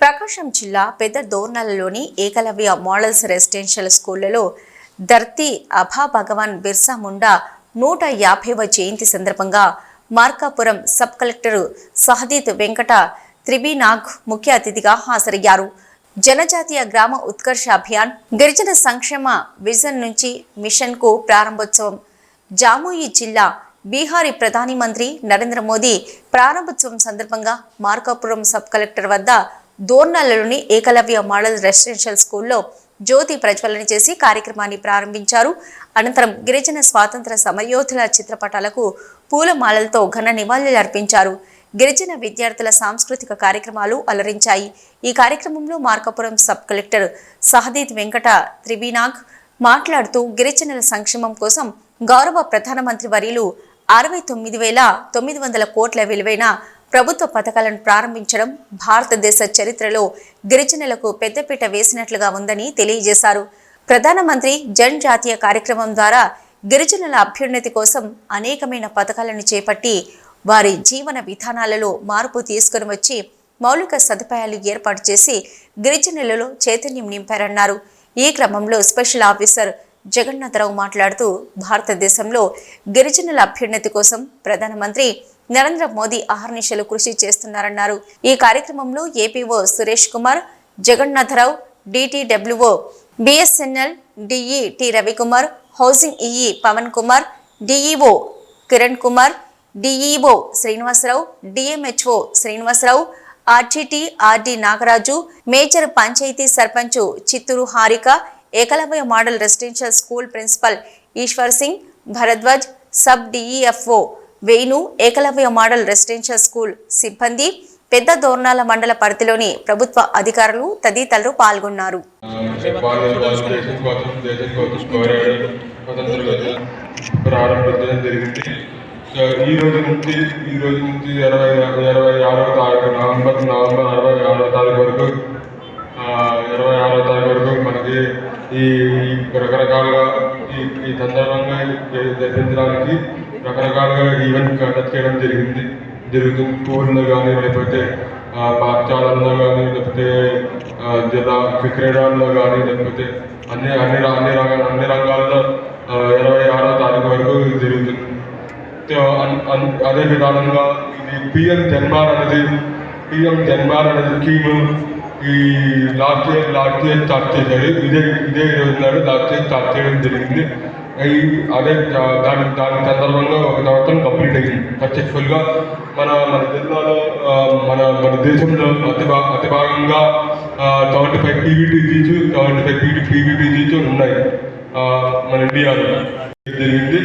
ప్రకాశం జిల్లా పెద్ద దోర్నలలోని Eklavya models residential స్కూళ్ళలో ధర్తీ అభా భగవాన్ బిర్సా ముండా నూట యాభైవ జయంతి సందర్భంగా మార్కాపురం సబ్ కలెక్టర్ సహదీత్ వెంకట త్రిబీనాగ్ ముఖ్య అతిథిగా హాజరయ్యారు. జనజాతీయ గ్రామ ఉత్కర్ష అభియాన్ గిరిజన సంక్షేమ విజన్ నుంచి మిషన్కు ప్రారంభోత్సవం. జాముయి జిల్లా బీహారీ ప్రధాని మంత్రి నరేంద్ర మోదీ ప్రారంభోత్సవం సందర్భంగా మార్కాపురం సబ్ కలెక్టర్ వద్ద దోర్నలలోని ఏకలవ్య మోడల్ రెసిడెన్షియల్ స్కూల్లో జ్యోతి ప్రజ్వలన చేసి కార్యక్రమాన్ని ప్రారంభించారు. అనంతరం గిరిజన స్వాతంత్ర సమరయోధుల చిత్రపటాలకు పూలమాలలతో ఘన నివాళులు అర్పించారు. గిరిజన విద్యార్థుల సాంస్కృతిక కార్యక్రమాలు అలరించాయి. ఈ కార్యక్రమంలో మార్కాపురం సబ్ కలెక్టర్ సహదీత్ వెంకట త్రివీనాగ్ మాట్లాడుతూ గిరిజనుల సంక్షేమం కోసం గౌరవ ప్రధానమంత్రి వర్యులు అరవై తొమ్మిది వేల తొమ్మిది వందల కోట్ల విలువైన ప్రభుత్వ పథకాలను ప్రారంభించడం భారతదేశ చరిత్రలో గిరిజనులకు పెద్దపీట వేసినట్లుగా ఉందని తెలియజేశారు. ప్రధానమంత్రి జన్ జాతీయ కార్యక్రమం ద్వారా గిరిజనుల అభ్యున్నతి కోసం అనేకమైన పథకాలను చేపట్టి వారి జీవన విధానాలలో మార్పు తీసుకుని వచ్చి మౌలిక సదుపాయాలు ఏర్పాటు చేసి గిరిజనులలో చైతన్యం నింపారన్నారు. ఈ క్రమంలో స్పెషల్ ఆఫీసర్ జగన్నాథరావు మాట్లాడుతూ భారతదేశంలో గిరిజనుల అభ్యున్నతి కోసం ప్రధానమంత్రి నరేంద్ర మోదీ అహర్నిశలు కృషి చేస్తున్నారన్నారు. ఈ కార్యక్రమంలో APO Suresh Kumar Jagannatharao DTWO BSNL DE T Ravikumar housing EE Pavan Kumar DEO Kiran Kumar DEO Srinivasarao DMHO Srinivasarao RGT RD Nagaraju major panchayat sarpanch Chittoor Harika Eklavya model residential school principal Eshwar Singh Bharadwaj sub DEFO Venu Eklavya model residential school సిబ్బంది పెద్ద దోర్నాల మండల పరిధిలోని ప్రభుత్వ అధికారులు తదితరులు పాల్గొన్నారు ప్రారంభించడం జరిగింది ఈ రోజు నుంచి ఈ రోజు నుంచి ఇరవై ఇరవై ఆరవ తారీఖు నవంబర్ నవంబర్ అరవై ఆరవ తారీఖు వరకు ఇరవై ఆరవ తారీఖు వరకు మనకి ఈ రకరకాలుగా ఈ ఈ సందర్భంగా జరిపించడానికి రకరకాలుగా ఈవెంట్ కండక్ట్ చేయడం జరిగింది. జరుగుతుంది. టూర్లు కానీ లేకపోతే పాఠశాలల్లో కానీ లేకపోతే జిల్లా క్రీడల్లో కానీ లేకపోతే అన్ని అన్ని అన్ని రంగ అన్ని రంగాల్లో ఇరవై ఆరో తారీఖు వరకు జరుగుతుంది. అదే విధానంగా ఇది పిఎం జన్మార్ అనేది పిఎం జన్మార్ అనేది స్కీము. ఈ last year last year start చేశారు. ఇదే ఇదే రోజు నాడు లాస్ట్ ఇయర్ స్టార్ట్ చేయడం జరిగింది. ఈ అదే దాని దాని సందర్భంగా ఒక సంవత్సరం కంప్లీట్ అయింది. సక్సెస్ఫుల్గా మన మన జిల్లాలో మన మన దేశంలో అతి భా అతి భాగంగా seventy five PVTGs seventy five PV PVTGs ఉన్నాయి మన ఇండియాలో. జరిగింది?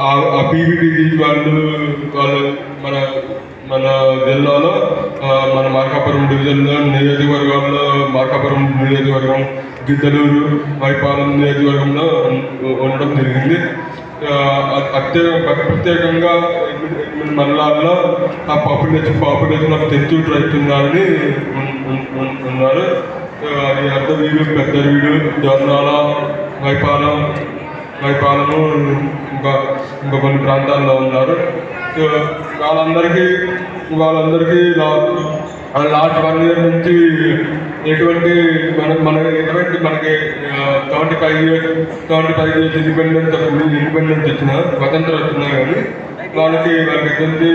ఆ పీవీటీజీ వాళ్ళు వాళ్ళు మన మన జిల్లాలో మన మార్కాపురం డివిజన్లో నియోజకవర్గంలో మార్కాపురం నియోజకవర్గం గిద్దలూరు మైపాలెం నియోజకవర్గంలో ఉండడం జరిగింది. అత్య ప్రత్యేకంగా మండలాల్లో ఆ population population of tenth tribes ఉన్నారు. అది అర్ధ వీడు పెద్ద వీడు జోర్నాల వైపాలం మైపాలెము ఇంకా ఇంకా కొన్ని ప్రాంతాల్లో ఉన్నారు. వాళ్ళందరికీ వాళ్ళందరికీ లాస్ట్ వన్ ఇయర్ నుంచి ఎటువంటి మన మన ఎటువంటి మనకి seventy five years seventy five years independence independence వచ్చిన స్వతంత్రం వచ్చినా కానీ వాళ్ళకి వాళ్ళకి ఎటువంటి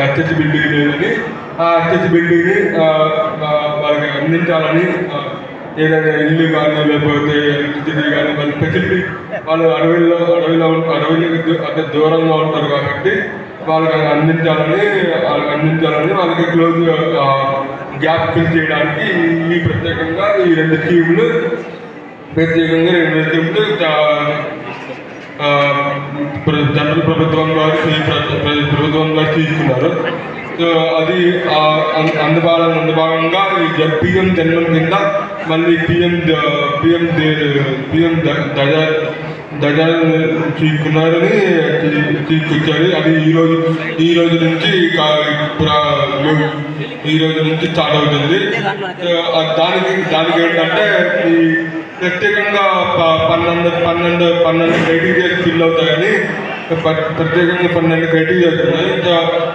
యాక్సెసిబిలిటీ లేదని ఆ యాక్సెసిబిలిటీని వాళ్ళకి అందించాలని ఏదైనా ఇల్లు కానీ లేకపోతే ఎలక్ట్రిసిటీ కానీ వాళ్ళ ఫెసిలిటీ వాళ్ళు అడవిలో అడవిలో అడవిలో అడవికి అంటే దూరంగా ఉంటారు కాబట్టి వాళ్ళకి అందించాలని వాళ్ళకి అందించాలని వాళ్ళకి క్లోజ్ గ్యాప్ ఫిల్ చేయడానికి ఈ ప్రత్యేకంగా ఈ రెండు స్కీములు ప్రత్యేకంగా రెండు స్కీములు జనరల్ ప్రభుత్వం వారు ప్రభుత్వం వారు తీసుకున్నారు. సో అది అందుబాటు అందుభాగంగా ఈ పిఎం జన్మం కింద మళ్ళీ పిఎం పిఎం పిఎం దజ దజ తీసుకున్నారని తీసుకొచ్చారు. అది ఈ రోజు ఈ రోజు నుంచి ఈ రోజు నుంచి స్టార్ట్ అవుతుంది. దానికి దానికి ఏంటంటే ఈ ప్రత్యేకంగా ప- పన్నెండు పన్నెండు పన్నెండు క్రైటీరియా ఫిల్ అవుతాయని ప- ప్రత్యేకంగా పన్నెండు క్రైటీరియా ఉన్నాయి ఇంకా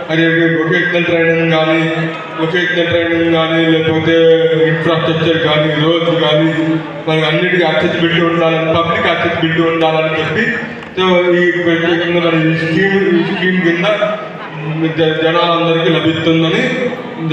మరి వొకేషనల్ ట్రైనింగ్ కానీ వొకేషనల్ ట్రైనింగ్ కానీ లేకపోతే ఇన్ఫ్రాస్ట్రక్చర్ కానీ రోడ్స్ కానీ మనకి అన్నిటికీ అక్సెసిబిలిటీ ఉండాలని పబ్లిక్ అక్సెసిబిలిటీ ఉండాలని చెప్పి సో ఈ ప్రత్యేకంగా మన ఈ స్కీమ్ ఈ స్కీమ్ కింద జ- జనాలందరికీ లభిస్తుందని